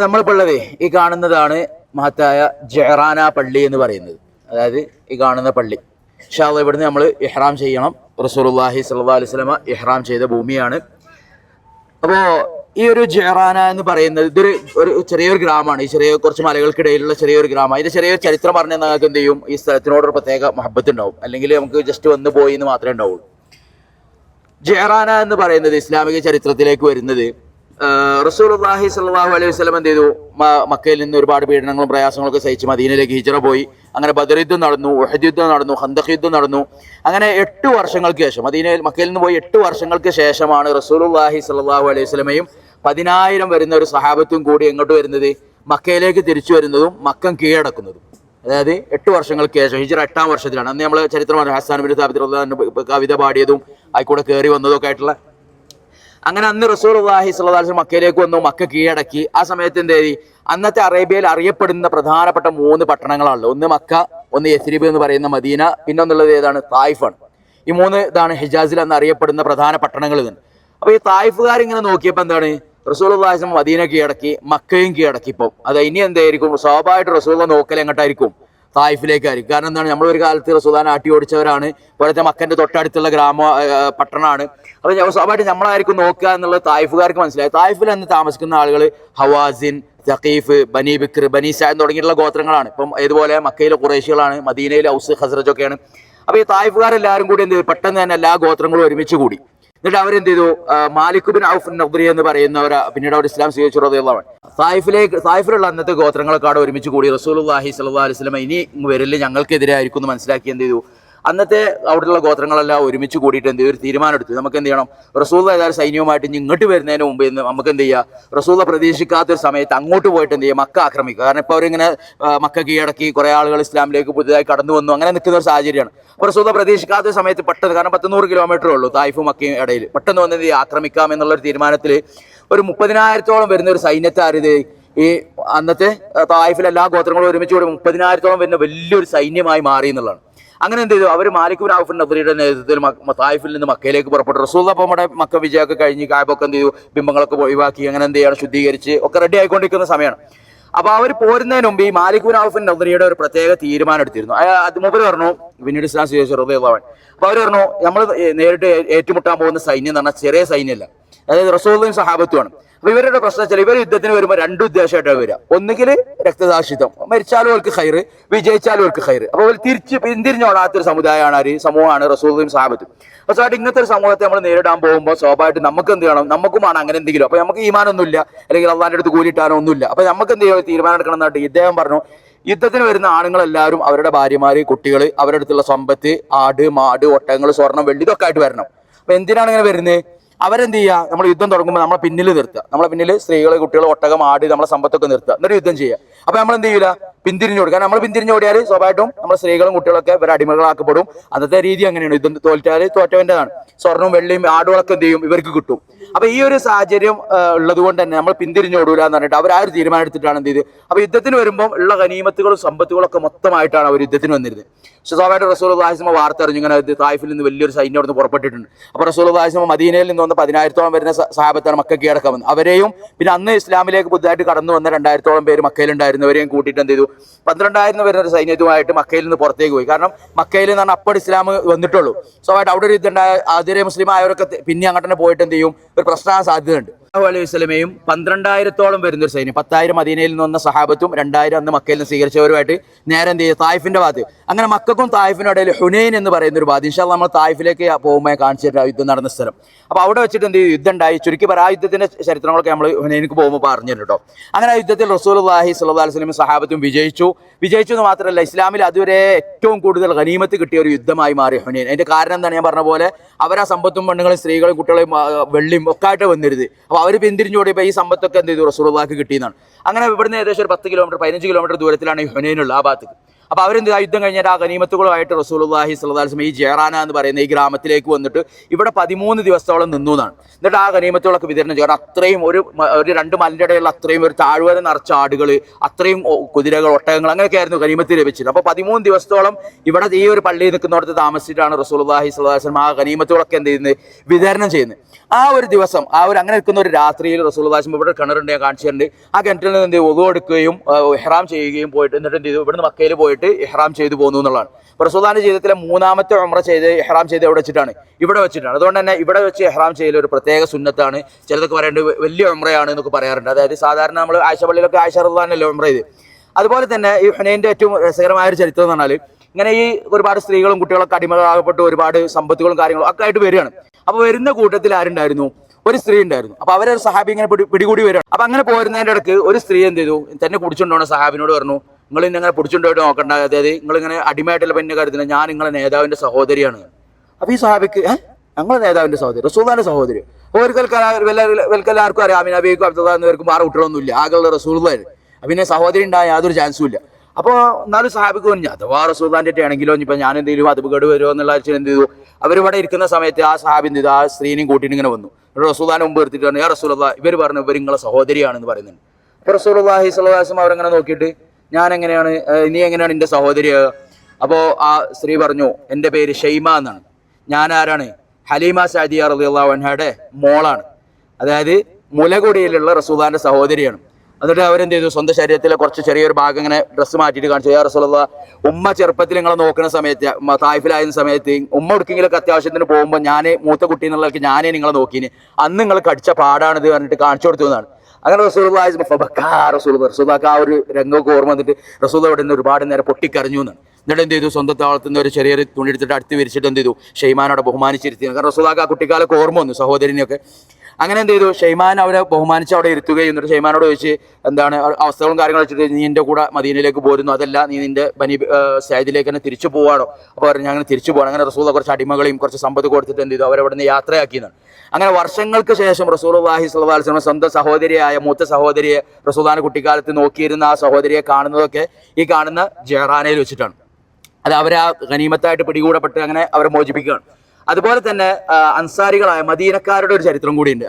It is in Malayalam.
നമ്മളിപ്പോൾ ഉള്ളത് ഈ കാണുന്നതാണ് മഹത്തായ ജെഹറാന പള്ളി എന്ന് പറയുന്നത്. അതായത് ഈ കാണുന്ന പള്ളി. ഷാ ഇവിടുന്ന് നമ്മൾ ഇഹ്റാം ചെയ്യണം. റസൂലുള്ളാഹി സല്ലാ അലൈഹി വസല്ലമ ഇഹ്റാം ചെയ്ത ഭൂമിയാണ്. അപ്പോൾ ഈ ഒരു ജെഹറാന എന്ന് പറയുന്നത് ഇതൊരു ഒരു ചെറിയൊരു ഗ്രാമമാണ്. ഈ ചെറിയ കുറച്ച് മലകൾക്കിടയിലുള്ള ചെറിയൊരു ഗ്രാമം. അതിന്റെ ചെറിയൊരു ചരിത്രം പറഞ്ഞാൽ നിങ്ങൾക്ക് എന്ത് ചെയ്യും? ഈ സ്ഥലത്തിനോടൊരു പ്രത്യേക മഹബത്ത് ഉണ്ടാവും. അല്ലെങ്കിൽ നമുക്ക് ജസ്റ്റ് വന്ന് പോയി എന്ന് മാത്രമേ ഉണ്ടാവുള്ളൂ. ജെഹറാന എന്ന് പറയുന്നത് ഇസ്ലാമിക ചരിത്രത്തിലേക്ക് വരുന്നത് റസൂൽഹി സല്ലാഹു അലൈഹി വസ്ലം എന്ത് ചെയ്തു? മക്കയിൽ നിന്ന് ഒരുപാട് പീഡനങ്ങളും പ്രയാസങ്ങളൊക്കെ സഹിച്ച് മദീനയിലേക്ക് ഹിജറ പോയി. അങ്ങനെ ബദർ യുദ്ധം നടന്നു ഉഹദ് നടന്നു ഹന്തഖ് യുദ്ധം നടന്നു. അങ്ങനെ എട്ട് വർഷങ്ങൾക്ക് ശേഷം മദീനയിൽ മക്കയിൽ നിന്ന് പോയി എട്ട് വർഷങ്ങൾക്ക് ശേഷമാണ് റസൂലുല്ലാഹി സല്ലാഹു അലൈഹി വസ്ലമയും പതിനായിരം വരുന്ന ഒരു സഹാബത്തും കൂടി എങ്ങോട്ട് വരുന്നത്? മക്കയിലേക്ക് തിരിച്ചു വരുന്നതും മക്കം കീഴടക്കുന്നതും. അതായത് എട്ട് വർഷങ്ങൾക്ക് ശേഷം ഹിജറ എട്ടാം വർഷത്തിലാണ്. അന്ന് നമ്മൾ ചരിത്രമാണ് ഹസാൻ ബിൻ സാബിദ് കവിത പാടിയതും ആയിക്കൂടെ കയറി വന്നതും ഒക്കെ ആയിട്ടുള്ള അങ്ങനെ അന്ന് റസൂർ അള്ളാഹി സ്വലാസ് മക്കയിലേക്ക് വന്നു മക്ക കീഴടക്കി. ആ സമയത്ത് എന്ത് ചെയ്തി? അന്നത്തെ അറേബ്യയിൽ അറിയപ്പെടുന്ന പ്രധാനപ്പെട്ട മൂന്ന് പട്ടണങ്ങളാണല്ലോ ഒന്ന് മക്ക ഒന്ന് യസ്രീബ് എന്ന് പറയുന്ന മദീന പിന്നെ ഒന്നുള്ളത് ഏതാണ് തായിഫാണ് ഈ മൂന്ന് ഇതാണ് ഹിജാസിൽ അന്ന് അറിയപ്പെടുന്ന പ്രധാന പട്ടണങ്ങൾ ഇതാണ് അപ്പൊ ഈ തായ്ഫുകാർ ഇങ്ങനെ നോക്കിയപ്പോൾ എന്താണ്? റസൂൽ അള്ളാഹിസ്ലം മദീന കീഴടക്കി മക്കയും കീഴടക്കി ഇപ്പം. അത് ഇനി എന്തായിരിക്കും സ്വാഭാവികമായിട്ട് റസൂൽ നോക്കൽ എങ്ങോട്ടായിരിക്കും? തായിഫിലേക്കായിരിക്കും. കാരണം എന്താണ്? നമ്മൾ ഒരു കാലത്ത് റസുദാൻ ആട്ടി ഓടിച്ചവരാണ്. പോലത്തെ മക്കന്റെ തൊട്ടടുത്തുള്ള ഗ്രാമ പട്ടണമാണ്. അപ്പോൾ സ്വാഭാവികമായിട്ട് നമ്മളായിരിക്കും നോക്കുക എന്നുള്ളത് തായിഫുകാർക്ക് മനസ്സിലായി. തായിഫിൽ അന്ന് താമസിക്കുന്ന ആളുകൾ ഹവാസിൻ സഖീഫ് ബനി ബിക്ർ ബനി സാൻ തുടങ്ങിയിട്ടുള്ള ഗോത്രങ്ങളാണ്. ഇപ്പം ഇതുപോലെ മക്കയിലെ കുറേശികളാണ് മദീനയിലെ ഔസ് ഹസ്രജൊക്കെയാണ് അപ്പോൾ ഈ തായിഫുകാരെല്ലാവരും കൂടി എന്ത് പെട്ടെന്ന് തന്നെ എല്ലാ ഗോത്രങ്ങളും ഒരുമിച്ച് കൂടി. എന്നിട്ട് അവരെന്ത് ചെയ്തു മാലിക്കുബിൻ മാലിക് ബിൻ ഔഫ് നബ്രി എന്ന് പറയുന്നവർ പിന്നീട് അവർ ഇസ്ലാം സ്വീകരിച്ചു റളിയല്ലാഹു അൻഹു. സായിഫിലുള്ള അന്നത്തെ ഗോത്രങ്ങളൊക്കെ അവിടെ ഒരുമിച്ച് കൂടി. റസൂലുള്ളാഹി അള്ളാഹി അലൈഹി വസല്ലം ഇനി വരില്ല ഞങ്ങൾക്കെതിരെ ആയിരിക്കും എന്ന് മനസ്സിലാക്കി എന്ത് ചെയ്തു അന്നത്തെ അവിടെയുള്ള ഗോത്രങ്ങളെല്ലാം ഒരുമിച്ച് കൂടിയിട്ട് എന്ത് ഒരു തീരുമാനം എടുത്തു. നമുക്ക് എന്ത് ചെയ്യണം? റസൂൽ ഏതായാലും സൈന്യവുമായിട്ട് ഇങ്ങോട്ട് വരുന്നതിന് മുമ്പ് നമുക്ക് എന്ത് ചെയ്യുക റസൂല പ്രതീക്ഷിക്കാത്തൊരു സമയത്ത് അങ്ങോട്ട് പോയിട്ട് എന്ത് ചെയ്യുക മക്ക ആക്രമിക്കുക. കാരണം ഇപ്പോൾ അവരിങ്ങനെ മക്ക കീഴടക്കി കുറേ ആളുകൾ ഇസ്ലാമിലേക്ക് പുതിയതായി കടന്നു വന്നു. അങ്ങനെ നിൽക്കുന്ന ഒരു സാഹചര്യമാണ്. റസൂല പ്രതീക്ഷിക്കാത്ത സമയത്ത് പെട്ടെന്ന് കാരണം പത്ത് നൂറ് കിലോമീറ്ററേ ഉള്ളൂ തായ്ഫും മക്കയും ഇടയിൽ. പെട്ടെന്ന് വന്ന് എന്ത് ചെയ്യുക ആക്രമിക്കാം എന്നുള്ള ഒരു തീരുമാനത്തിൽ ഒരു മുപ്പതിനായിരത്തോളം വരുന്ന ഒരു സൈന്യത്തെ സൈന്യത്താരിത് ഈ അന്നത്തെ തായ്ഫിലെല്ലാ ഗോത്രങ്ങളും ഒരുമിച്ച് കൂടി മുപ്പതിനായിരത്തോളം വരുന്ന വലിയൊരു സൈന്യമായി മാറി എന്നുള്ളതാണ്. അങ്ങനെ എന്ത് ചെയ്തു? അവർ മാലിക് ബിൻ ഔഫിൻ നേതൃത്വത്തിൽ തായിഫിൽ നിന്ന് മക്കയിലേക്ക് പുറപ്പെട്ടു. റസൂൽ അപ്പോൾ നമ്മുടെ മക്ക വിജയമൊക്കെ കഴിഞ്ഞ് കായബൊക്കെ എന്ത് ചെയ്തു? ബിംബങ്ങളൊക്കെ ഒഴിവാക്കി അങ്ങനെ എന്ത് ചെയ്യണം? ശുദ്ധീകരിച്ച് ഒക്കെ റെഡി ആയിക്കൊണ്ടിരിക്കുന്ന സമയമാണ്. അപ്പോൾ അവർ പോരുന്നതിന് മുമ്പ് ഈ മാലിക് ബിൻ ഔഫിൻ ഒരു പ്രത്യേക തീരുമാനം എടുത്തിരുന്നു. അത് മൂപ്പര് പറഞ്ഞു പിന്നീട് ഇസ്ലാം സ്വീകരിച്ചു റബിയുള്ളവൻ അപ്പോൾ അവർ പറഞ്ഞു നമ്മൾ നേരിട്ട് ഏറ്റുമുട്ടാൻ പോകുന്ന സൈന്യം എന്ന് പറഞ്ഞാൽ ചെറിയ സൈന്യമല്ല. അതായത് റസൂലും സഹാബത്തുമാണ് അപ്പൊ ഇവരുടെ പ്രശ്നം വെച്ചാൽ ഇവർ യുദ്ധത്തിന് വരുമ്പോൾ രണ്ട് ഉദ്ദേശമായിട്ടാണ് വരിക. ഒന്നുകിൽ രക്തസാക്ഷിത്വം. മരിച്ചാലും അവർക്ക് ഹൈറ് വിജയിച്ചാലും അവർക്ക് ഹൈറ് അപ്പോൾ അവർ തിരിച്ച് പിന്തിരിഞ്ഞോടാത്തൊരു സമുദായമാണ് ആര്? സമൂഹമാണ് റസൂലും അപ്പോൾ സ്വാഭാവിക ഇങ്ങനത്തെ ഒരു സമൂഹത്തെ നമ്മൾ നേരിടാൻ പോകുമ്പോൾ സ്വാഭാവികമായിട്ട് നമുക്ക് എന്ത് ചെയ്യണം? നമുക്കുമാണ് അങ്ങനെ എന്തെങ്കിലും. അപ്പോൾ നമുക്ക് ഈമാനൊന്നുമില്ല. അല്ലെങ്കിൽ അള്ളാന്റെ അടുത്ത് കൂലിയിട്ടാനോ ഒന്നുമില്ല. അപ്പോൾ നമുക്ക് എന്ത് ചെയ്യണം? തീരുമാനം എടുക്കണം എന്നായിട്ട് ഇദ്ദേഹം പറഞ്ഞു യുദ്ധത്തിന് വരുന്ന ആണുങ്ങളെല്ലാവരും അവരുടെ ഭാര്യമാര് കുട്ടികൾ അവരുടെ അടുത്തുള്ള സമ്പത്ത് ആട് മാട് ഒട്ടകങ്ങൾ സ്വർണം വെള്ളി ഇതൊക്കെ ആയിട്ട് വരണം. അപ്പൊ എന്തിനാണ് ഇങ്ങനെ വരുന്നത്? അവരെന്ത് ചെയ്യുക നമ്മൾ യുദ്ധം തുടങ്ങുമ്പോൾ നമ്മളെ പിന്നിൽ നിർത്തുക. നമ്മളെ പിന്നിൽ സ്ത്രീകളെ കുട്ടികളെ ഒട്ടകം ആടി നമ്മളെ സമ്പത്തൊക്കെ നിർത്തുക. എന്നിട്ട് യുദ്ധം ചെയ്യുക. അപ്പൊ നമ്മൾ എന്ത് ചെയ്യില്ല പിന്തിരിഞ്ഞു കൊടുക്കുക നമ്മൾ പിന്തിരിഞ്ഞു ഓടിയാൽ സ്വാഭാവികമായിട്ടും നമ്മുടെ സ്ത്രീകളും കുട്ടികളൊക്കെ ഇവർ അടിമകളാക്കപ്പെടും. അന്നത്തെ രീതി അങ്ങനെയാണ്. ഇത് തോറ്റാൽ തോറ്റവന്റെതാണ്. സ്വർണവും വെള്ളിയും ആടുകളൊക്കെ എന്ത് ചെയ്യും? ഇവർക്ക് കിട്ടും. അപ്പൊ ഈ ഒരു സാഹചര്യം ഉള്ളത് കൊണ്ട് തന്നെ നമ്മൾ പിന്തിരിഞ്ഞു ഓടൂല എന്ന് പറഞ്ഞിട്ട് അവർ ആ ഒരു തീരുമാനം എടുത്തിട്ടാണ് എന്ത് ചെയ്ത്? അപ്പൊ യുദ്ധത്തിന് വരുമ്പോൾ ഉള്ള ഗനീമത്തുകളും സമ്പത്തുകളും ഒക്കെ മൊത്തമായിട്ടാണ് അവർ യുദ്ധത്തിന് വന്നിരുന്നത്. പക്ഷെ സ്വാഭാവികമായിട്ട് റസൂൽ ദാഹിസ്മ വാർത്ത അറിഞ്ഞു. ഇങ്ങനെ തായ്ഫിൽ നിന്ന് വലിയൊരു സൈന്യം അവിടെ നിന്ന് പുറപ്പെട്ടിട്ടുണ്ട്. അപ്പൊ റസൂൽ ദാഹിസ്മ മദീനയിൽ നിന്ന് വന്ന പതിനായിരത്തോളം വരുന്ന സാഹബത്താണ് സഹാബത്താണ് മക്ക കീഴടക്കാൻ വന്നത്. അവരെയും പിന്നെ അന്ന് ഇസ്ലാമിലേക്ക് പുതുതായിട്ട് കടന്നു വന്ന രണ്ടായിരത്തോളം പേര് മക്കയിലുണ്ടായിരുന്നവരെയും കൂട്ടിയിട്ട് എന്ത് ചെയ്തു? പന്ത്രണ്ടായിരം വരുന്ന ഒരു സൈന്യത്തുമായിട്ട് മക്കയിൽ നിന്ന് പുറത്തേക്ക് പോയി. കാരണം മക്കയിൽ നിന്ന് പറഞ്ഞാൽ അപ്പോൾ ഇസ്ലാം വന്നിട്ടുള്ളൂ. സ്വാഭാവികമായിട്ട് അവിടെ ഒരു ഇതുണ്ടായ ആദ്യ മുസ്ലിം ആയവരൊക്കെ പിന്നെ അങ്ങോട്ട് തന്നെ പോയിട്ട് എന്ത് ചെയ്യും? ഒരു പ്രശ്നമാകാൻ സാധ്യതയുണ്ട്. അലൈഹി വസല്ലമയും പന്ത്രണ്ടായിരത്തോളം വരുന്ന ഒരു സൈന്യം. പത്തായിരം മദീനയിൽ നിന്ന് വന്ന സഹാബത്തും രണ്ടായിരം അന്ന് മക്കയിൽ നിന്ന് സ്വീകരിച്ചവരുമായിട്ട് നേരെ എന്ത് ചെയ്യും തായിഫിന്റെ ഭാഗത്ത്. അങ്ങനെ മക്കൾക്കും തായിഫിനും ഇടയിൽ ഹുനൈൻ എന്ന് പറയുന്ന ഒരു ഭാഗത്ത്. ഇൻഷാ അല്ലാഹ് നമ്മൾ തായിഫിലേക്ക് പോകുമ്പോൾ കാണിച്ചിട്ട് യുദ്ധം നടന്ന സ്ഥലം. അപ്പോൾ അവിടെ വെച്ചിട്ട് എന്ത് ചെയ്യും യുദ്ധം ഉണ്ടായി. ചുരുക്കി പറ ആ യുദ്ധത്തിന്റെ ചരിത്രങ്ങളൊക്കെ നമ്മൾ ഹുനൈനിക്ക് പോകുമ്പോൾ പറഞ്ഞു കേട്ടോ. അങ്ങനെ ആ യുദ്ധത്തിൽ റസൂൽ അള്ളാഹി സ്വല്ലാ വസ്ലം സഹാബത്തും വിജയിച്ചു. വിജയിച്ചു എന്ന് മാത്രമല്ല ഇസ്ലാമിൽ അതുവരെ ഏറ്റവും കൂടുതൽ ഖനീമത്ത് കിട്ടിയ ഒരു യുദ്ധമായി മാറി ഹുനൈൻ. അതിന്റെ കാരണം എന്താണ്? ഞാൻ പറഞ്ഞ പോലെ അവരാ സമ്പത്തും പെണ്ണുങ്ങളും സ്ത്രീകളും കുട്ടികളെയും വെള്ളിയും ഒക്കെ ആയിട്ട് വന്നിരുത് അപ്പോൾ അവർ പിന്തിരിഞ്ഞോടിയപ്പോൾ ഈ സമ്പത്തൊക്കെ എന്ത് ചെയ്തു? റസൂലുള്ളാഹിക്ക് കിട്ടിയെന്നാണ്. അങ്ങനെ ഇവിടുന്ന് ഏകദേശം ഒരു പത്ത് കിലോമീറ്റർ പതിനഞ്ച് കിലോമീറ്റർ ദൂരത്തിലാണ് ഈ ഹുനൈനുള്ള ആ ഭാഗത്ത് അപ്പോൾ അവരെന്ത് യുദ്ധം കഴിഞ്ഞിട്ട് ആ സ്വല്ലല്ലാഹി അലൈഹി വസല്ലം ഈ ജേറാന എന്ന് പറയുന്ന ഈ ഗ്രാമത്തിലേക്ക് വന്നിട്ട് ഇവിടെ പതിമൂന്ന് ദിവസത്തോളം നിന്നു എന്നാണ്. എന്നിട്ട് ആ ഗനീമത്തുകളൊക്കെ വിതരണം ചെയ്യണം അത്രയും ഒരു ഒരു രണ്ട് മലിന്റെ ഇടയിലുള്ള അത്രയും ഒരു താഴ്വര നിറച്ച ആടുകൾ അത്രയും കുതിരകൾ ഒട്ടകങ്ങൾ അങ്ങനെയൊക്കെ ആയിരുന്നു ഗനീമത്തിൽ ലഭിച്ചത് അപ്പോൾ പതിമൂന്ന് ദിവസത്തോളം ഇവിടെ ഈ ഒരു പള്ളിയിൽ നിൽക്കുന്നിടത്ത് താമസിച്ചിട്ടാണ് അലൈഹി വസല്ലം ആ ഗനീമത്തുകളൊക്കെ എന്ത് ചെയ്യുന്നത്? വിതരണം ചെയ്യുന്നത്. ആ ഒരു ദിവസം ആ ഒരു അങ്ങനെ നിൽക്കുന്ന ഒരു രാത്രിയിൽ സ്വല്ലല്ലാഹി ഇവിടെ കിണറുണ്ട് ഞാൻ കാണിച്ചിട്ടുണ്ട്. ആ കിണറ്റിൽ നിന്ന് എന്ത് ഒതു എടുക്കുകയും ഇഹ്റാം ചെയ്യുകയും പോയിട്ട് എന്നിട്ട് എന്ത് ചെയ്തു? ഇവിടുന്ന് മക്കയിൽ പോയിട്ട് ഇഹ്റാം ചെയ്തു പോകുന്നു എന്നുള്ളതാണ്. റസൂലുള്ളാഹിന്റെ ജീവിതത്തിലെ മൂന്നാമത്തെ ഉംറ ചെയ്ത് ഇഹ്റാം ചെയ്ത് എവിടെ വെച്ചിട്ടാണ്? ഇവിടെ വെച്ചിട്ടാണ്. അതുകൊണ്ട് തന്നെ ഇവിടെ വെച്ച് ഇഹ്റാം ചെയ്യൽ ഒരു പ്രത്യേക സുന്നത്താണ്. ചിലതൊക്കെ പറയേണ്ടത് വലിയ ഉംറയാണ് എന്നൊക്കെ പറയാറുണ്ട്. അതായത് സാധാരണ നമ്മൾ ആയിഷ പള്ളിയിലൊക്കെ ആയിഷ റഹ്ലാനല്ലേ ഉംറ ചെയ്ത്? അതുപോലെ തന്നെ ഈ ഹുനൈന്റെ ഏറ്റവും രസകരമായ ഒരു ചരിത്രം എന്ന് പറഞ്ഞാൽ ഇങ്ങനെ ഈ ഒരുപാട് സ്ത്രീകളും കുട്ടികളൊക്കെ അടിമകളാകപ്പെട്ട് ഒരുപാട് സമ്പത്തുകളും കാര്യങ്ങളും ഒക്കെ ആയിട്ട് വരികയാണ്. അപ്പോൾ വരുന്ന കൂട്ടത്തിൽ ആരുണ്ടായിരുന്നു? ഒരു സ്ത്രീ ഉണ്ടായിരുന്നു. അപ്പൊ അവരൊരു സഹാബി ഇങ്ങനെ പിടി- പിടികൂടി വരികയാണ്. അപ്പൊ അങ്ങനെ പോരുന്നതിന്റെ ഇടയ്ക്ക് ഒരു സ്ത്രീ എന്ത് ചെയ്തു? തന്നെ കുടിച്ചുകൊണ്ടോണ സഹാബിനോട് പറഞ്ഞു നിങ്ങൾ ഇന്നെ അങ്ങനെ പിടിച്ചുകൊണ്ടോയിട്ട് നോക്കണ്ട. അതായത് നിങ്ങൾ ഇങ്ങനെ അടിമയായിട്ടുള്ള പിന്നെ കരുതുന്നത് ഞാൻ നിങ്ങളെ നേതാവിന്റെ സഹോദരിയാണ്. അപ്പോൾ ഈ സഹാബിക്ക് ഏഹ് ഞങ്ങളെ നേതാവിന്റെ സഹോദരി റസൂദാന്റെ സഹോദരി. ഓർക്കൽക്കാർ ആർക്കും അറിയാം. അമീൻ അബീക്കും അബ്ദുള്ള എന്നിവർക്കും ആറ് കുട്ടികളൊന്നുമില്ല. ആകെയുള്ള റസൂദാണ് പിന്നെ സഹോദരി ഉണ്ടായ യാതൊരു ചാൻസും ഇല്ല. അപ്പോൾ എന്നാലും സാബിക്ക് പറഞ്ഞു അഥവാ റസൂദാന്റെ ആണെങ്കിലോ ഇപ്പം ഞാൻ എന്തെങ്കിലും അത് കേട് വരുമോ എന്നുള്ള എന്ത് ചെയ്തു? അവരിവിടെ ഇരിക്കുന്ന സമയത്ത് ആ സഹാബി ചെയ്തു? ആ സ്ത്രീനെയും കൂട്ടിയിട്ട് ഇങ്ങനെ വന്നു. റസൂദാനെ മുമ്പ് എടുത്തിട്ട് പറഞ്ഞു ആ റസൂല ഇവർ പറഞ്ഞു ഇവർ നിങ്ങളെ സഹോദരിയാണെന്ന് പറയുന്നുണ്ട്. അപ്പോൾ റസൂലുള്ളാഹി അള്ളാഹി വസല്ലം അവരങ്ങനെ നോക്കിയിട്ട് ഞാൻ എങ്ങനെയാണ് നീ എങ്ങനെയാണ് എന്റെ സഹോദരി അപ്പോൾ ആ സ്ത്രീ പറഞ്ഞു എന്റെ പേര് ഷെയ്മ എന്നാണ്. ഞാൻ ആരാണ് ഹലീമ സാദിയ റളിയല്ലാഹു വൻഹയുടെ മോളാണ്. അതായത് മുലകുടിയിലുള്ള റസൂദാന്റെ സഹോദരിയാണ്. എന്നിട്ട് അവരെന്ത് ചെയ്തു? സ്വന്തം ശരീരത്തിലെ കുറച്ച് ചെറിയൊരു ഭാഗം ഇങ്ങനെ ഡ്രസ്സ് മാറ്റിയിട്ട് കാണിച്ചു. യാ റസൂലുള്ള ഉമ്മ ചെറുപ്പത്തിൽ നിങ്ങളെ നോക്കുന്ന സമയത്ത് തായ്ഫിലായിരുന്ന സമയത്ത് ഉമ്മ എടുക്കെങ്കിലൊക്കെ അത്യാവശ്യത്തിന് പോകുമ്പോൾ ഞാൻ മൂത്ത കുട്ടി എന്നുള്ളവർക്ക് ഞാനേ നിങ്ങളെ നോക്കീന്. അന്ന് നിങ്ങൾ കടിച്ച പാടാണിത് പറഞ്ഞിട്ട് കാണിച്ചു കൊടുത്തു എന്നാണ്. അങ്ങനെ റസൂൽ റസൂദാക്ക് ആ ഒരു രംഗമൊക്കെ ഓർമ്മ വന്നിട്ട് റസൂൽ അവിടെ നിന്ന് ഒരുപാട് നേരം പൊട്ടിക്കരഞ്ഞു എന്നാണ്. എന്നിട്ട് എന്ത് ചെയ്തു? സ്വന്തം താളത്തിൽ നിന്ന് ഒരു ചെറിയ തുണി എടുത്തിട്ട് അടുത്ത് വിരിച്ചിട്ട് എന്ത് ചെയ്തു? ഷെയ്മാനോടെ ബഹുമാനിച്ചിരുത്തി. കാരണം റസൂദാക്ക് ആ കുട്ടിക്കാലൊക്കെ ഓർമ്മ വന്നു സഹോദരനെയൊക്കെ. അങ്ങനെ എന്ത് ചെയ്തു? ഷെയ്മാൻ അവരെ ബഹുമാനിച്ച് അവിടെ ഇരുത്തുകയും എന്നിട്ട് ഷെയ്മാനോട് ചോദിച്ച് എന്താണ് അവസ്ഥകളും കാര്യങ്ങളും വെച്ചിട്ട് നീ എന്റെ കൂടെ മദീനയിലേക്ക് പോരുന്നു. അതല്ല നീ നിന്റെ ബനി സൈദിലേക്ക് തന്നെ തിരിച്ചു പോവാണോ? അപ്പോൾ പറഞ്ഞു അങ്ങനെ തിരിച്ചു പോകണം അങ്ങനെ റസൂള കുറച്ച് അടിമകളെയും കുറച്ച് സമ്പത്ത് കൊടുത്തിട്ട് എന്ത് ചെയ്തു? അവരവിടെ നിന്ന് യാത്രയാക്കിയെന്നാണ്. അങ്ങനെ വർഷങ്ങൾക്ക് ശേഷം റസൂൾ വാഹി സ്വലാസ്ലമ സ്വന്തം സഹോദരിയായ മൂത്ത സഹോദരിയെ റസൂദാന കുട്ടിക്കാലത്ത് നോക്കിയിരുന്ന ആ സഹോദരിയെ കാണുന്നതൊക്കെ ഈ കാണുന്ന ജെഹറാനയിൽ വെച്ചിട്ടാണ്. അത് അവരെ ആ ഖനീമത്തായിട്ട് പിടികൂടപ്പെട്ട് അങ്ങനെ അവരെ മോചിപ്പിക്കുകയാണ്. അതുപോലെ തന്നെ അൻസാരികളായ മദീനക്കാരുടെ ഒരു ചരിത്രം കൂടിയുണ്ട്.